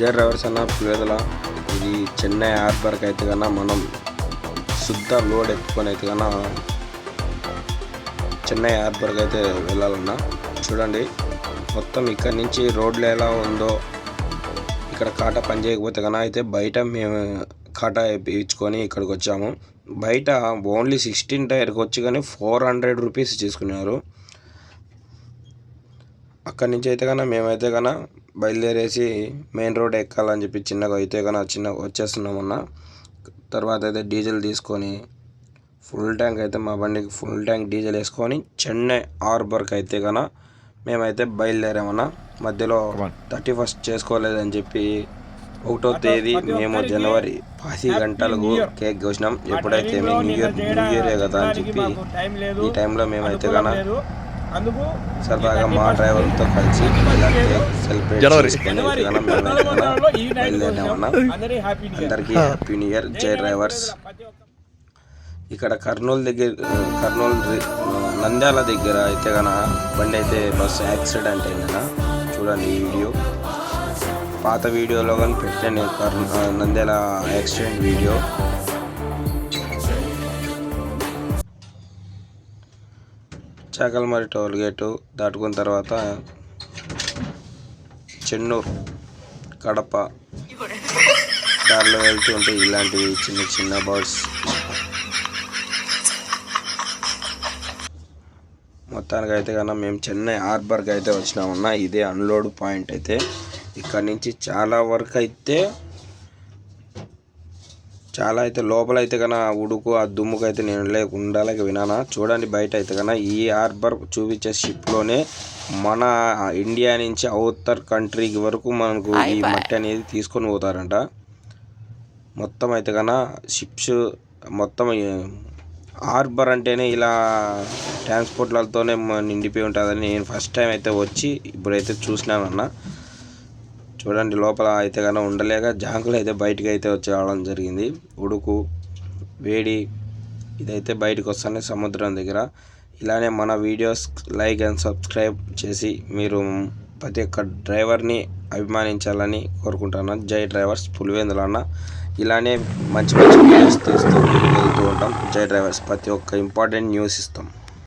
జై డ్రైవర్స్ అన్న పులివెదల ఇది చెన్నై హార్బర్కి అయితే కన్నా మనం శుద్ధ లోడ్ ఎత్తుకొని అయితే కన్నా చెన్నై హార్బర్కి అయితే వెళ్ళాలన్నా. చూడండి మొత్తం ఇక్కడ నుంచి రోడ్లు ఎలా ఉందో ఇక్కడ కాటా పని చేయకపోతే కన్నా అయితే బయట మేము కాటా ఇచ్చుకొని ఇక్కడికి వచ్చాము. బయట ఓన్లీ సిక్స్టీన్ టైర్కి వచ్చి కానీ ఫోర్ హండ్రెడ్ రూపీస్ తీసుకున్నారు అక్కడి నుంచి అయితే కన్నా మేమైతే కన్నా బయలుదేరేసి మెయిన్ రోడ్ ఎక్కాలని చెప్పి చిన్నగా అయితే కన్నా చిన్న వచ్చేస్తున్నామన్న తర్వాత అయితే డీజిల్ తీసుకొని ఫుల్ ట్యాంక్ అయితే మా బండికి ఫుల్ ట్యాంక్ డీజిల్ వేసుకొని చెన్నై హార్బర్కి అయితే కన్నా మేమైతే బయలుదేరామన్న మధ్యలో థర్టీ ఫస్ట్ చేసుకోలేదని చెప్పి ఒకటో తేదీ మేము జనవరి పది గంటలకు కేక్ కోసినాం. ఎప్పుడైతే న్యూ ఇయర్ న్యూ ఇయరే కదా అని చెప్పి ఈ టైంలో మేమైతే అందుకు సరదాగా మా డ్రైవర్తో కలిసి అందరికీ హ్యాపీ న్యూ ఇయర్ జై డ్రైవర్స్. ఇక్కడ కర్నూలు దగ్గర కర్నూలు నంద్యాల దగ్గర అయితే గన బండి అయితే బస్సు యాక్సిడెంట్ అయిందన్న చూడండి ఈ వీడియో. పాత వీడియోలో కానీ పెట్టాను కర్నూ Nandyal accident video. Chagalamarri toll gate దాటుకున్న తర్వాత చెన్నూరు కడప దారిలో వెళ్తుంటే ఇలాంటివి చిన్న చిన్న బర్డ్స్. మొత్తానికి అయితే కన్నా మేము చెన్నై హార్బర్కి అయితే వచ్చినామన్నా ఇదే అన్లోడ్ పాయింట్ అయితే. ఇక్కడ నుంచి చాలా వరకు అయితే చాలా అయితే లోపల అయితే కన్నా ఉడుకు ఆ దుమ్ముకు అయితే నేను లే ఉండాలి వినానా? చూడండి బయట అయితే కన్నా ఈ హార్బర్ చూపించే షిప్లోనే మన ఇండియా నుంచి అవుతర్ కంట్రీకి వరకు మనకు ఈ మట్టి అనేది తీసుకొని పోతారంట. మొత్తం అయితే కన్నా షిప్స్ మొత్తం హార్బర్ అంటేనే ఇలా ట్రాన్స్పోర్ట్లతోనే నిండిపోయి ఉంటుందని నేను ఫస్ట్ టైం అయితే వచ్చి ఇప్పుడైతే చూసినానన్న. చూడండి లోపల అయితే కనుక ఉండలేక జాంకులు అయితే బయటకు అయితే వచ్చేవడం జరిగింది. ఉడుకు వేడి ఇదైతే బయటకు వస్తుంది సముద్రం దగ్గర. ఇలానే మన వీడియోస్ లైక్ అండ్ సబ్స్క్రైబ్ చేసి మీరు ప్రతి ఒక్క డ్రైవర్ని అభిమానించాలని కోరుకుంటున్నాను. జై డ్రైవర్స్ పులివెందులు అన్న ఇలానే మంచి మంచి వీడియోస్ తీస్తూ వెళ్తూ ఉంటాం. జై డ్రైవర్స్ ప్రతి ఒక్క ఇంపార్టెంట్ న్యూస్ ఇస్తాం.